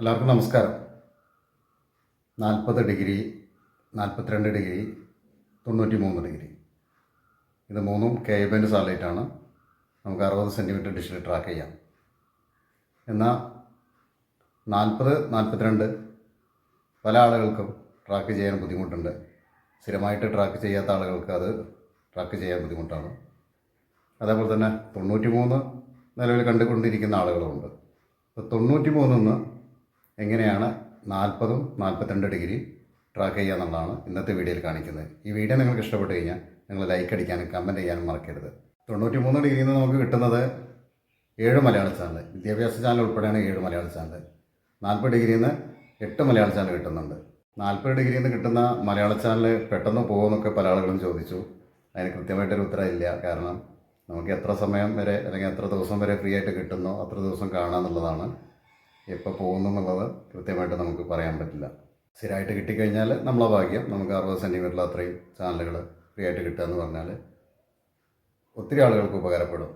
എല്ലാവർക്കും നമസ്കാരം. നാൽപ്പത് ഡിഗ്രി നാൽപ്പത്തിരണ്ട് ഡിഗ്രി തൊണ്ണൂറ്റി മൂന്ന് ഡിഗ്രി. ഇത് മൂന്നും കെ ബെൻഡ് സാറ്റലൈറ്റാണ് നമുക്ക് അറുപത് സെന്റിമീറ്റർ ഡിഷിൽ ട്രാക്ക് ചെയ്യാം. എന്നാൽ നാൽപ്പത് നാൽപ്പത്തിരണ്ട് പല ആളുകൾക്കും ട്രാക്ക് ചെയ്യാൻ ബുദ്ധിമുട്ടുണ്ട്. സ്ഥിരമായിട്ട് ട്രാക്ക് ചെയ്യാത്ത ആളുകൾക്ക് അത് ട്രാക്ക് ചെയ്യാൻ ബുദ്ധിമുട്ടാണ്. അതേപോലെ തന്നെ തൊണ്ണൂറ്റി മൂന്ന് നിലവിൽ കണ്ടുകൊണ്ടിരിക്കുന്ന ആളുകളുമുണ്ട് അപ്പോൾ തൊണ്ണൂറ്റി മൂന്നിന്ന് എങ്ങനെയാണ് നാൽപ്പതും നാൽപ്പത്തിരണ്ട് ഡിഗ്രി ട്രാക്ക് ചെയ്യുക എന്നുള്ളതാണ് ഇന്നത്തെ വീഡിയോയിൽ കാണിക്കുന്നത്. ഈ വീഡിയോ നിങ്ങൾക്ക് ഇഷ്ടപ്പെട്ട് കഴിഞ്ഞാൽ നിങ്ങൾ ലൈക്ക് അടിക്കാനും കമന്റ് ചെയ്യാനും മറക്കരുത്. തൊണ്ണൂറ്റി മൂന്ന് ഡിഗ്രിയിൽ നിന്ന് നമുക്ക് കിട്ടുന്നത് ഏഴ് മലയാള ചാനൽ വിദ്യാഭ്യാസ ചാനൽ ഉൾപ്പെടെയാണ് ഏഴ് മലയാള ചാനൽ നാൽപ്പത് ഡിഗ്രിയിൽ നിന്ന് എട്ട് മലയാള ചാനൽ കിട്ടുന്നുണ്ട്. നാൽപ്പത് ഡിഗ്രിയിൽ നിന്ന് കിട്ടുന്ന മലയാള ചാനൽ പെട്ടെന്ന് പോകുമെന്നൊക്കെ പല ആളുകളും ചോദിച്ചു. അതിന് കൃത്യമായിട്ടൊരു ഉത്തരം ഇല്ല. കാരണം നമുക്ക് എത്ര സമയം വരെ അല്ലെങ്കിൽ എത്ര ദിവസം വരെ ഫ്രീ ആയിട്ട് കിട്ടുന്നോ അത്ര ദിവസം കാണാമെന്നുള്ളതാണ് എപ്പോൾ പോകുന്നു എന്നുള്ളത് കൃത്യമായിട്ട് നമുക്ക് പറയാൻ പറ്റില്ല. സ്ഥിരമായിട്ട് കിട്ടിക്കഴിഞ്ഞാൽ നമ്മളെ ഭാഗ്യം. നമുക്ക് അറുപത് സെന്റിമീറ്ററിൽ അത്രയും ചാനലുകൾ ഫ്രീ ആയിട്ട് കിട്ടുക എന്ന് പറഞ്ഞാൽ ഒത്തിരി ആളുകൾക്ക് ഉപകാരപ്പെടും.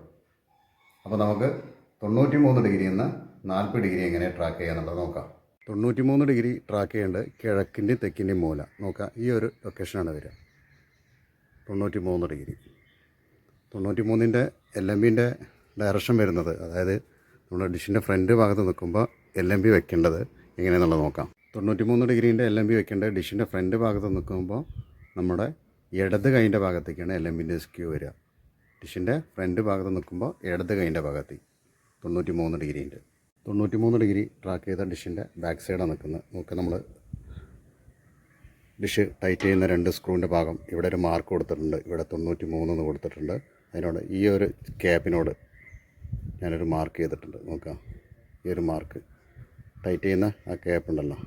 അപ്പോൾ നമുക്ക് തൊണ്ണൂറ്റി മൂന്ന് ഡിഗ്രിയിൽ നിന്ന് നാൽപ്പത് ഡിഗ്രി എങ്ങനെ ട്രാക്ക് ചെയ്യാന്നുള്ളത് നോക്കാം. തൊണ്ണൂറ്റി മൂന്ന് ഡിഗ്രി ട്രാക്ക് ചെയ്യേണ്ടത് കിഴക്കിന്റെയും തെക്കിന്റെയും മൂല. നോക്കാം ഈ ഒരു ലൊക്കേഷനാണ് വരിക. തൊണ്ണൂറ്റി മൂന്ന് ഡിഗ്രി. തൊണ്ണൂറ്റി മൂന്നിന്റെ എൽ എം ബിന്റെ ഡയറക്ഷൻ വരുന്നത് അതായത് നമ്മുടെ ഡിഷിന്റെ ഫ്രണ്ട് ഭാഗത്ത് നിൽക്കുമ്പോൾ എൽ എം ബി വെക്കേണ്ടത് എങ്ങനെയെന്നുള്ളത് നോക്കാം. തൊണ്ണൂറ്റി മൂന്ന് ഡിഗ്രീന്റെ എൽ എം ബി വെക്കേണ്ടത് ഡിഷിന്റെ ഫ്രണ്ട് ഭാഗത്ത് നിൽക്കുമ്പോൾ നമ്മുടെ ഇടത് കൈന്റെ ഭാഗത്തേക്കാണ് എൽ എം ബിന്റെ സ്ക്യൂ വരിക. ഡിഷിന്റെ ഫ്രണ്ട് ഭാഗത്ത് നിൽക്കുമ്പോൾ ഇടത് കൈന്റെ ഭാഗത്തേക്ക് തൊണ്ണൂറ്റി മൂന്ന് ഡിഗ്രീന്റെ. തൊണ്ണൂറ്റി മൂന്ന് ഡിഗ്രി ട്രാക്ക് ചെയ്ത ഡിഷിന്റെ ബാക്ക് സൈഡാണ് നിൽക്കുന്നത്. നോക്കുക നമ്മൾ ഡിഷ് ടൈറ്റ് ചെയ്യുന്ന രണ്ട് സ്ക്രൂവിന്റെ ഭാഗം ഇവിടെ ഒരു മാർക്ക് കൊടുത്തിട്ടുണ്ട്. ഇവിടെ തൊണ്ണൂറ്റി മൂന്നെന്ന് കൊടുത്തിട്ടുണ്ട്. അതിനോട് ഈ ഒരു ക്യാപ്പിനോട് ഞാനൊരു മാർക്ക് ചെയ്തിട്ടുണ്ട്. നോക്കാം. ഈ ഒരു മാർക്ക്. ടൈറ്റ് ചെയ്യുന്ന ആ ക്യാപ്പ് ഉണ്ടല്ലോ.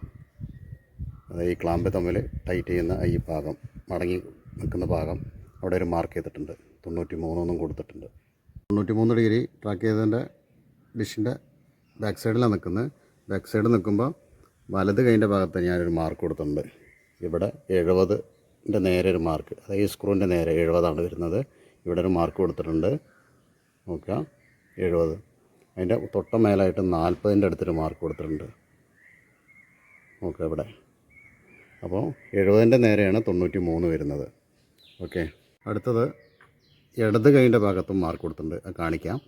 അത് ഈ ക്ലാമ്പ് തമ്മിൽ ടൈറ്റ് ചെയ്യുന്ന ഈ ഭാഗം മടങ്ങി നിൽക്കുന്ന ഭാഗം അവിടെ ഒരു മാർക്ക് ചെയ്തിട്ടുണ്ട്. തൊണ്ണൂറ്റി മൂന്നൊന്നും കൊടുത്തിട്ടുണ്ട്. തൊണ്ണൂറ്റി മൂന്ന് ഡിഗ്രി ട്രാക്ക് ചെയ്തതിന്റെ ഡിഷിന്റെ ബാക്ക് സൈഡിലാണ് നിൽക്കുന്നത് ബാക്ക് സൈഡിൽ നിൽക്കുമ്പോൾ വലത് കൈന്റെ ഭാഗത്ത് ഞാനൊരു മാർക്ക് കൊടുത്തിട്ടുണ്ട്. ഇവിടെ എഴുപതിന്റെ നേരെ ഒരു മാർക്ക് അതായത് ഈ സ്ക്രൂവിന്റെ നേരെ എഴുപതാണ് വരുന്നത്. ഇവിടെ ഒരു മാർക്ക് കൊടുത്തിട്ടുണ്ട്. നോക്കുക എഴുപത്. അതിന്റെ തൊട്ട മേലായിട്ട് നാൽപ്പതിന്റെ അടുത്തൊരു മാർക്ക് കൊടുത്തിട്ടുണ്ട്. ഓക്കെ ഇവിടെ. അപ്പോൾ എഴുപതിന്റെ നേരെയാണ് തൊണ്ണൂറ്റി മൂന്ന് വരുന്നത്. ഓക്കെ. അടുത്തത് ഇടത് കൈന്റെ ഭാഗത്തും മാർക്ക് കൊടുത്തിട്ടുണ്ട്. കാണിക്കാം.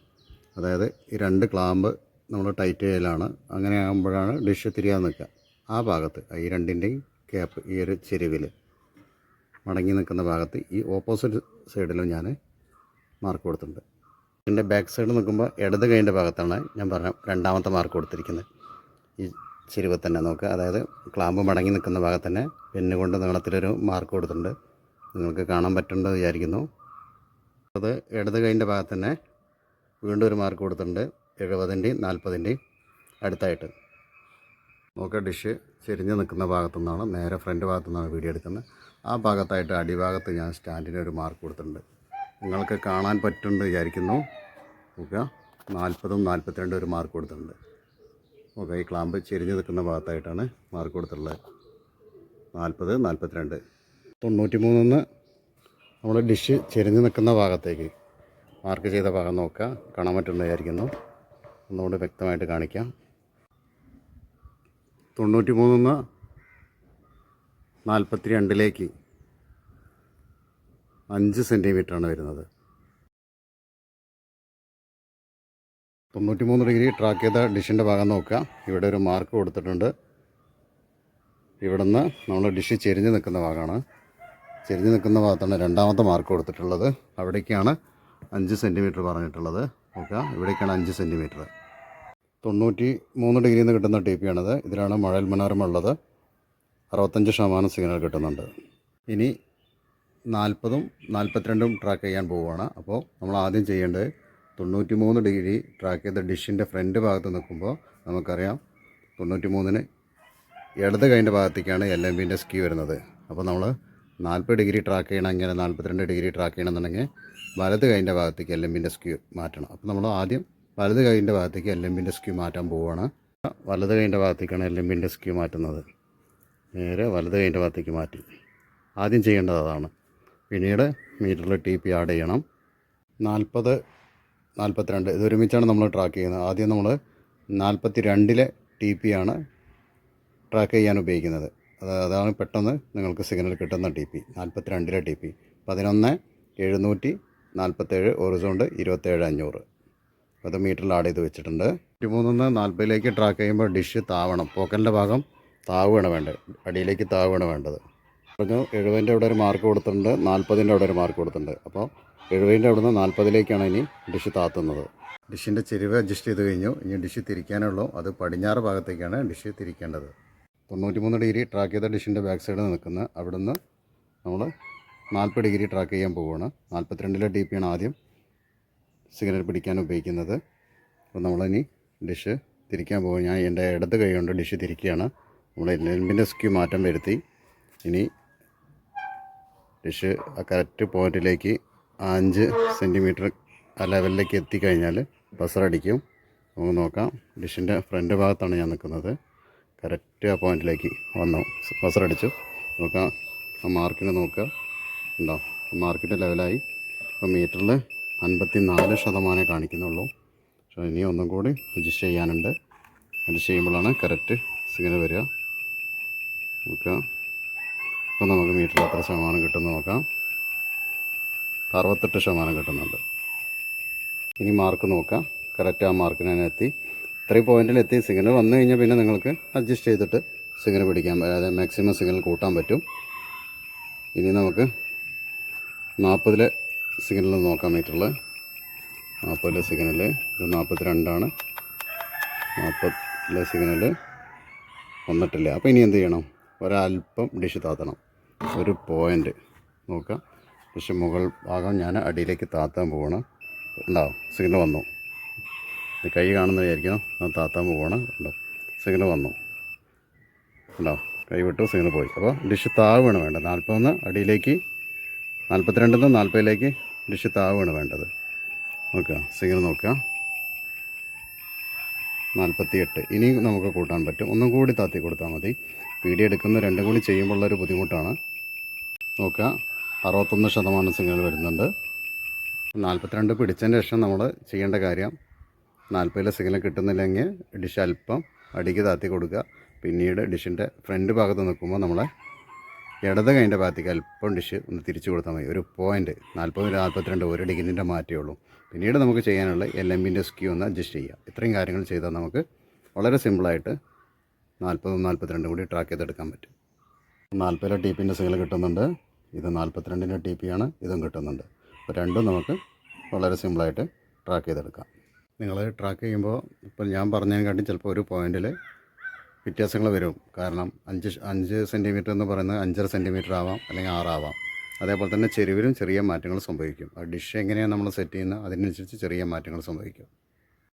അതായത് ഈ രണ്ട് ക്ലാമ്പ് നമ്മൾ ടൈറ്റ് ചെയ്യലാണ് അങ്ങനെ ആകുമ്പോഴാണ് ഡിഷ് തിരിയാൻ നിൽക്കുക. ആ ഭാഗത്ത് ഈ രണ്ടിന്റെയും ക്യാപ്പ് ഈ ഒരു ചെരുവിൽ മടങ്ങി നിൽക്കുന്ന ഭാഗത്ത് ഈ ഓപ്പോസിറ്റ് സൈഡിലും ഞാൻ മാർക്ക് കൊടുത്തിട്ടുണ്ട്. ഇതിന്റെ ബാക്ക് സൈഡ് നോക്കുമ്പോൾ ഇടത് കൈന്റെ ഭാഗത്താണ് ഞാൻ പറഞ്ഞ രണ്ടാമത്തെ മാർക്ക് കൊടുത്തിരിക്കുന്നത്. ഈ ചെരുവ് തന്നെ നോക്കുക അതായത് ക്ലാമ്പ് മടങ്ങി നിൽക്കുന്ന ഭാഗത്ത് തന്നെ പെണ്ണ് കൊണ്ട് നീളത്തിലൊരു മാർക്ക് കൊടുത്തിട്ടുണ്ട്. നിങ്ങൾക്ക് കാണാൻ പറ്റുന്നുണ്ടോ വിചാരിക്കുന്നു. അത് ഇടത് കൈന്റെ ഭാഗത്ത് തന്നെ വീണ്ടും ഒരു മാർക്ക് കൊടുത്തിട്ടുണ്ട്. എഴുപതിന്റെയും നാൽപ്പതിന്റെയും അടുത്തായിട്ട്. നോക്കുക ഡിഷ് ചെരിഞ്ഞ് നിൽക്കുന്ന ഭാഗത്തു നിന്നാണ് നേരെ ഫ്രണ്ട് ഭാഗത്തു നിന്നാണ് വീഡിയോ എടുക്കുന്നത്. ആ ഭാഗത്തായിട്ട് അടിഭാഗത്ത് ഞാൻ സ്റ്റാൻഡിന് ഒരു മാർക്ക് കൊടുത്തിട്ടുണ്ട്. നിങ്ങൾക്ക് കാണാൻ പറ്റുമെന്ന് വിചാരിക്കുന്നു. നോക്കുക നാൽപ്പതും നാൽപ്പത്തിരണ്ടും ഒരു മാർക്ക് കൊടുത്തിട്ടുണ്ട്. ഓക്കെ ഈ ക്ലാമ്പ് ചെരിഞ്ഞ് നിൽക്കുന്ന ഭാഗത്തായിട്ടാണ് മാർക്ക് കൊടുത്തിട്ടുള്ളത്. നാൽപ്പത് നാൽപ്പത്തിരണ്ട്. തൊണ്ണൂറ്റി മൂന്നിന്ന് നമ്മൾ ഡിഷ് ചെരിഞ്ഞ് നിൽക്കുന്ന ഭാഗത്തേക്ക് മാർക്ക് ചെയ്ത ഭാഗം നോക്കുക കാണാൻ പറ്റുമെന്ന് വിചാരിക്കുന്നു. ഒന്നുകൂടി വ്യക്തമായിട്ട് കാണിക്കാം. തൊണ്ണൂറ്റി മൂന്നിന്ന് നാൽപ്പത്തി രണ്ടിലേക്ക് അഞ്ച് സെന്റിമീറ്ററാണ് വരുന്നത്. തൊണ്ണൂറ്റി മൂന്ന് ഡിഗ്രി ട്രാക്ക് ചെയ്ത ഡിഷിന്റെ ഭാഗം നോക്കുക. ഇവിടെ ഒരു മാർക്ക് കൊടുത്തിട്ടുണ്ട്. ഇവിടുന്ന് നമ്മൾ ഡിഷ് ചെരിഞ്ഞ് നിൽക്കുന്ന ഭാഗമാണ്. ചെരിഞ്ഞ് നിൽക്കുന്ന ഭാഗത്താണ് രണ്ടാമത്തെ മാർക്ക് കൊടുത്തിട്ടുള്ളത്. അവിടേക്കാണ് അഞ്ച് സെന്റിമീറ്റർ പറഞ്ഞിട്ടുള്ളത്. നോക്കുക. ഇവിടേക്കാണ് അഞ്ച് സെന്റിമീറ്റർ തൊണ്ണൂറ്റി മൂന്ന് ഡിഗ്രിയിൽ നിന്ന് കിട്ടുന്ന ടി പി ആണിത് ഇതിലാണ് മഴൽ മനോരമ ഉള്ളത് അറുപത്തഞ്ച് ശതമാനം സിഗ്നൽ കിട്ടുന്നുണ്ട്. ഇനി നാൽപ്പതും നാൽപ്പത്തിരണ്ടും ട്രാക്ക് ചെയ്യാൻ പോവുകയാണ്. അപ്പോൾ നമ്മൾ ആദ്യം ചെയ്യേണ്ടത് തൊണ്ണൂറ്റി മൂന്ന് ഡിഗ്രി ട്രാക്ക് ചെയ്ത ഡിഷിന്റെ ഫ്രണ്ട് ഭാഗത്ത് നിൽക്കുമ്പോൾ നമുക്കറിയാം തൊണ്ണൂറ്റി മൂന്നിന് ഇടത് കൈന്റെ ഭാഗത്തേക്കാണ് എൽ എം ബിന്റെ സ്കീ വരുന്നത്. അപ്പോൾ നമ്മൾ നാൽപ്പത് ഡിഗ്രി ട്രാക്ക് ചെയ്യണമെങ്കിൽ നാൽപ്പത്തിരണ്ട് ഡിഗ്രി ട്രാക്ക് ചെയ്യണമെന്നുണ്ടെങ്കിൽ വലത് കൈന്റെ ഭാഗത്തേക്ക് എൽ എം ബിന്റെ സ്ക്യൂ മാറ്റണം. അപ്പോൾ നമ്മൾ ആദ്യം വലത് കൈന്റെ ഭാഗത്തേക്ക് എൽ എം ബിന്റെ സ്ക്യൂ മാറ്റാൻ പോവുകയാണ്. വലത് കൈന്റെ ഭാഗത്തേക്കാണ് എൽ എം ബിന്റെ സ്ക്യൂ മാറ്റുന്നത്. നേരെ വലത് കൈന്റെ ഭാഗത്തേക്ക് മാറ്റി. ആദ്യം ചെയ്യേണ്ടത് അതാണ്. പിന്നീട് മീറ്ററിൽ ടി പി ആഡ് ചെയ്യണം. നാൽപ്പത് നാൽപ്പത്തിരണ്ട് ഇത് ഒരുമിച്ചാണ് നമ്മൾ ട്രാക്ക് ചെയ്യുന്നത്. ആദ്യം നമ്മൾ നാൽപ്പത്തി രണ്ടിലെ ടി പി ആണ് ട്രാക്ക് ചെയ്യാൻ ഉപയോഗിക്കുന്നത്. അത് അതാണ് പെട്ടെന്ന് നിങ്ങൾക്ക് സിഗ്നൽ കിട്ടുന്ന ടി പി നാൽപ്പത്തി രണ്ടിലെ ടി പി പതിനൊന്ന് എഴുന്നൂറ്റി നാൽപ്പത്തേഴ് ഒറിസോണ്ട് ഇരുപത്തേഴ് അഞ്ഞൂറ്. അത് മീറ്ററിൽ ആഡ് ചെയ്ത് വെച്ചിട്ടുണ്ട്. ഇരുപത്തിമൂന്നിന്ന് നാൽപ്പതിലേക്ക് ട്രാക്ക് ചെയ്യുമ്പോൾ ഡിഷ് താവണം. പോക്കലിന്റെ ഭാഗം താവുകയാണ് വേണ്ടത്. അടിയിലേക്ക് താവുകയാണ് വേണ്ടത്. പറഞ്ഞു എഴുപതിന്റെ അവിടെ ഒരു മാർക്ക് കൊടുത്തിട്ടുണ്ട് നാൽപ്പതിന്റെ അവിടെ ഒരു മാർക്ക് കൊടുത്തിട്ടുണ്ട്. അപ്പോൾ എഴുപതിന്റെ അവിടെ നിന്ന് നാൽപ്പതിലേക്കാണ് ഇനി ഡിഷ് താത്തുന്നത്. ഡിഷിന്റെ ചെരുവ് അഡ്ജസ്റ്റ് ചെയ്ത് കഴിഞ്ഞു. ഇനി ഡിഷ് തിരിക്കാനുള്ളൂ. അത് പടിഞ്ഞാറ് ഭാഗത്തേക്കാണ് ഡിഷ് തിരിക്കേണ്ടത്. തൊണ്ണൂറ്റിമൂന്ന് ഡിഗ്രി ട്രാക്ക് ചെയ്ത ഡിഷിന്റെ ബാക്ക് സൈഡ് നിൽക്കുന്ന അവിടുന്ന് നമ്മൾ നാൽപ്പത് ഡിഗ്രി ട്രാക്ക് ചെയ്യാൻ പോവുകയാണ്. നാൽപ്പത്തിരണ്ടിലെ ഡി പിയാണ് ആദ്യം സിഗ്നൽ പിടിക്കാൻ ഉപയോഗിക്കുന്നത്. അപ്പോൾ നമ്മളിനി ഡിഷ് തിരിക്കാൻ പോകും. ഞാൻ എന്റെ ഇടത് കൈ കൊണ്ട് ഡിഷ് തിരിക്കുകയാണ്. നമ്മൾ ലെൻബിന്റെ സ്ക്യൂ മാറ്റം വരുത്തി. ഇനി ഡിഷ് ആ കറക്റ്റ് പോയിന്റിലേക്ക് അഞ്ച് സെന്റിമീറ്റർ ആ ലെവലിലേക്ക് എത്തിക്കഴിഞ്ഞാൽ ബസറടിക്കും നമുക്ക് നോക്കാം. ഡിഷിന്റെ ഫ്രണ്ട് ഭാഗത്താണ് ഞാൻ നിൽക്കുന്നത്. കറക്റ്റ് ആ പോയിന്റിലേക്ക് വന്നു. ബസറടിച്ചു നോക്കാം. ആ മാർക്കിന് നോക്കുക. ഉണ്ടോ? മാർക്കിന്റെ ലെവലായി. അപ്പോൾ മീറ്ററിൽ അൻപത്തി നാല് ശതമാനമേ കാണിക്കുന്നുള്ളൂ. പക്ഷേ ഇനി ഒന്നും കൂടി അഡ്ജസ്റ്റ് ചെയ്യാനുണ്ട്. അഡ്ജസ്റ്റ് ചെയ്യുമ്പോഴാണ് കറക്റ്റ് സിഗ്നൽ വരിക. നോക്കുക അപ്പോൾ നമുക്ക് മീറ്ററിൽ എത്ര ശതമാനം കിട്ടുമെന്ന് നോക്കാം. അറുപത്തെട്ട് ശതമാനം കിട്ടുന്നുണ്ട്. ഇനി മാർക്ക് നോക്കാം. കറക്റ്റ് ആ മാർക്കിന് തന്നെ എത്തി ഇത്രയും പോയിന്റിൽ എത്തി സിഗ്നൽ വന്നു കഴിഞ്ഞാൽ പിന്നെ നിങ്ങൾക്ക് അഡ്ജസ്റ്റ് ചെയ്തിട്ട് സിഗ്നൽ പിടിക്കാൻ അതായത് മാക്സിമം സിഗ്നൽ കൂട്ടാൻ പറ്റും. ഇനി നമുക്ക് നാൽപ്പതിലെ സിഗ്നൽ നോക്കാം മീറ്ററിൽ. നാൽപ്പതിലെ സിഗ്നൽ ഇത് നാൽപ്പത്തി രണ്ടാണ് നാൽപ്പതിലെ സിഗ്നൽ വന്നിട്ടില്ല അപ്പോൾ ഇനി എന്ത് ചെയ്യണം? ഒരല്പം ഡിഷ് താത്തണം. ഒരു പോയിന്റ് നോക്കാം. പക്ഷെ മുകൾ ഭാഗം ഞാൻ അടിയിലേക്ക് താത്താൻ പോവാണ്. ഉണ്ടാവും സിഗ്നൽ വന്നു. ഇത് കൈ കാണുന്ന വിചാരിക്കണം അത് താത്താൻ പോവാണ്. ഉണ്ടോ? സിഗ്നൽ വന്നു. ഉണ്ടോ? കൈ വിട്ടു സിഗ്നൽ പോയി. അപ്പോൾ ഡിഷ് താവുകയാണ് വേണ്ടത്. നാൽപ്പതൊന്ന് അടിയിലേക്ക് നാൽപ്പത്തിരണ്ടിൽ നിന്ന് നാൽപ്പതിലേക്ക് ഡിഷ് താവുകയാണ് വേണ്ടത്. നോക്കുക സിഗ്നൽ നോക്കുക നാൽപ്പത്തിയെട്ട് ഇനിയും നമുക്ക് കൂട്ടാൻ പറ്റും. ഒന്നും കൂടി താത്തി കൊടുത്താൽ മതി. വീഡിയോ എടുക്കുന്ന രണ്ടും കൂടി ചെയ്യുമ്പോഴുള്ളൊരു ബുദ്ധിമുട്ടാണ്. നോക്കുക. അറുപത്തൊന്ന് ശതമാനം സിഗ്നൽ വരുന്നുണ്ട്. നാൽപ്പത്തിരണ്ട് പിടിച്ചതിന് ശേഷം നമ്മൾ ചെയ്യേണ്ട കാര്യം നാൽപ്പതിലെ സിഗ്നൽ കിട്ടുന്നില്ലെങ്കിൽ ഡിഷ് അല്പം അടിക്ക് താത്തി കൊടുക്കുക. പിന്നീട് ഡിഷിന്റെ ഫ്രണ്ട് ഭാഗത്ത് നിൽക്കുമ്പോൾ നമ്മളെ ഇടത് കൈന്റെ ഭാഗത്തേക്ക് അല്പം ഡിഷ് ഒന്ന് തിരിച്ചു കൊടുത്താൽ മതി. ഒരു പോയിന്റ് നാൽപ്പത് നാൽപ്പത്തിരണ്ട് ഒരു ഡിഗ്രിന്റെ മാറ്റേ ഉള്ളൂ. പിന്നീട് നമുക്ക് ചെയ്യാനുള്ള എൽ എമ്മിന്റെ സ്ക്യൂ ഒന്ന് അഡ്ജസ്റ്റ് ചെയ്യുക. ഇത്രയും കാര്യങ്ങൾ ചെയ്താൽ നമുക്ക് വളരെ സിമ്പിളായിട്ട് നാൽപ്പതും നാൽപ്പത്തിരണ്ടും കൂടി ട്രാക്ക് ചെയ്തെടുക്കാൻ പറ്റും. നാൽപ്പതിലെ ടി പിന്റെ സിഗ്നൽ കിട്ടുന്നുണ്ട്. ഇത് നാൽപ്പത്തിരണ്ടിന്റെ ടി ആണ്. ഇതും കിട്ടുന്നുണ്ട്. അപ്പോൾ രണ്ടും നമുക്ക് വളരെ സിമ്പിളായിട്ട് ട്രാക്ക് ചെയ്തെടുക്കാം. നിങ്ങൾ ട്രാക്ക് ചെയ്യുമ്പോൾ ഇപ്പോൾ ഞാൻ പറഞ്ഞതിനെക്കാട്ടി ചിലപ്പോൾ ഒരു പോയിന്റിൽ വ്യത്യാസങ്ങൾ വരും. കാരണം അഞ്ച് അഞ്ച് സെന്റിമീറ്റർ എന്ന് പറയുന്നത് അഞ്ചര സെന്റിമീറ്റർ ആവാം അല്ലെങ്കിൽ ആറാവാം അതേപോലെ തന്നെ ചെരുവിലും ചെറിയ മാറ്റങ്ങൾ സംഭവിക്കും. ആ ഡിഷ് എങ്ങനെയാണ് നമ്മൾ സെറ്റ് ചെയ്യുന്നത്? അതിനനുസരിച്ച് ചെറിയ മാറ്റങ്ങൾ സംഭവിക്കും.